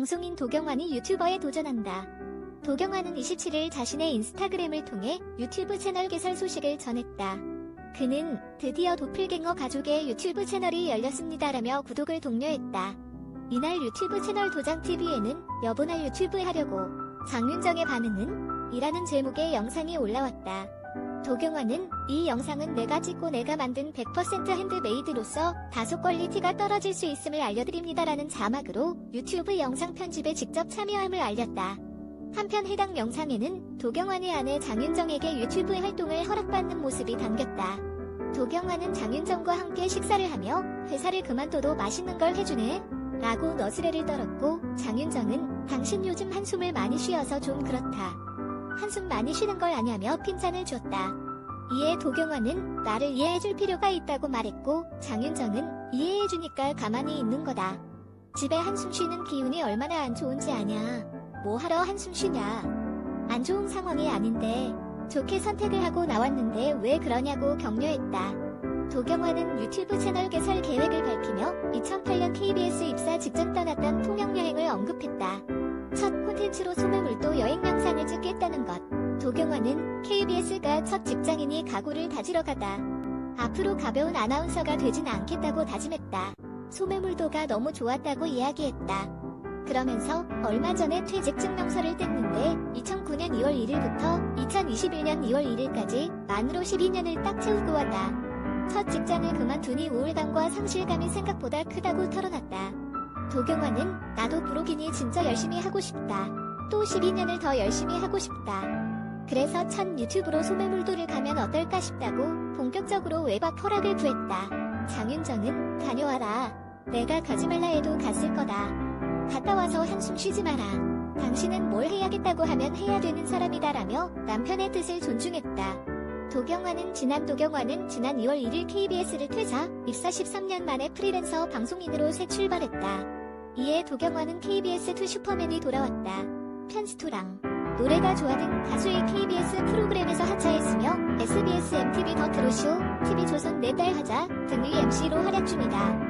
방송인 도경환이 유튜버에 도전한다. 도경환은 27일 자신의 인스타그램을 통해 유튜브 채널 개설 소식을 전했다. 그는 드디어 도플갱어 가족의 유튜브 채널이 열렸습니다라며 구독을 독려했다. 이날 유튜브 채널 도장TV에는 여보나 유튜브 하려고 장윤정의 반응은? 이라는 제목의 영상이 올라왔다. 도경환은 이 영상은 내가 찍고 내가 만든 100% 핸드메이드로서 다소 퀄리티가 떨어질 수 있음을 알려드립니다라는 자막으로 유튜브 영상 편집에 직접 참여함을 알렸다. 한편 해당 영상에는 도경환의 아내 장윤정에게 유튜브 활동을 허락받는 모습이 담겼다. 도경환은 장윤정과 함께 식사를 하며 회사를 그만둬도 맛있는 걸 해주네? 라고 너스레를 떨었고 장윤정은 당신 요즘 한숨을 많이 쉬어서 좀 그렇다. 한숨 많이 쉬는 걸 아냐며 핀잔을 줬다. 이에 도경환은 나를 이해해줄 필요가 있다고 말했고 장윤정은 이해해주니까 가만히 있는 거다. 집에 한숨 쉬는 기운이 얼마나 안 좋은지 아냐. 뭐 하러 한숨 쉬냐. 안 좋은 상황이 아닌데 좋게 선택을 하고 나왔는데 왜 그러냐고 격려했다. 도경환은 유튜브 채널 개설 계획을 밝히며 2008년 KBS 입사 직전 떠났던 통영여행을 언급했다. 첫 콘텐츠로 소매물 KBS가 첫 직장인이 각오를 다지러 가다. 앞으로 가벼운 아나운서가 되진 않겠다고 다짐했다. 소매물도가 너무 좋았다고 이야기했다. 그러면서 얼마 전에 퇴직 증명서를 뗐는데 2009년 2월 1일부터 2021년 2월 1일까지 만으로 12년을 딱 채우고 왔다. 첫 직장을 그만두니 우울감과 상실감이 생각보다 크다고 털어놨다. 도경환은 나도 브로기니 진짜 열심히 하고 싶다. 또 12년을 더 열심히 하고 싶다. 그래서 첫 유튜브로 소매물도를 가면 어떨까 싶다고 본격적으로 외박 허락을 구했다. 장윤정은 다녀와라. 내가 가지 말라 해도 갔을 거다. 갔다 와서 한숨 쉬지 마라. 당신은 뭘 해야겠다고 하면 해야 되는 사람이다라며 남편의 뜻을 존중했다. 도경환은 지난 도경환은 지난 2월 1일 KBS를 퇴사, 입사 13년 만에 프리랜서 방송인으로 새 출발했다. 이에 도경환은 KBS 투 슈퍼맨이 돌아왔다. 편스토랑 노래가 좋아 등 가수의 KBS 프로그램에서 하차했으며 SBS MTV 더 트로쇼, TV조선 내 딸 하자 등의 MC로 활약 중이다.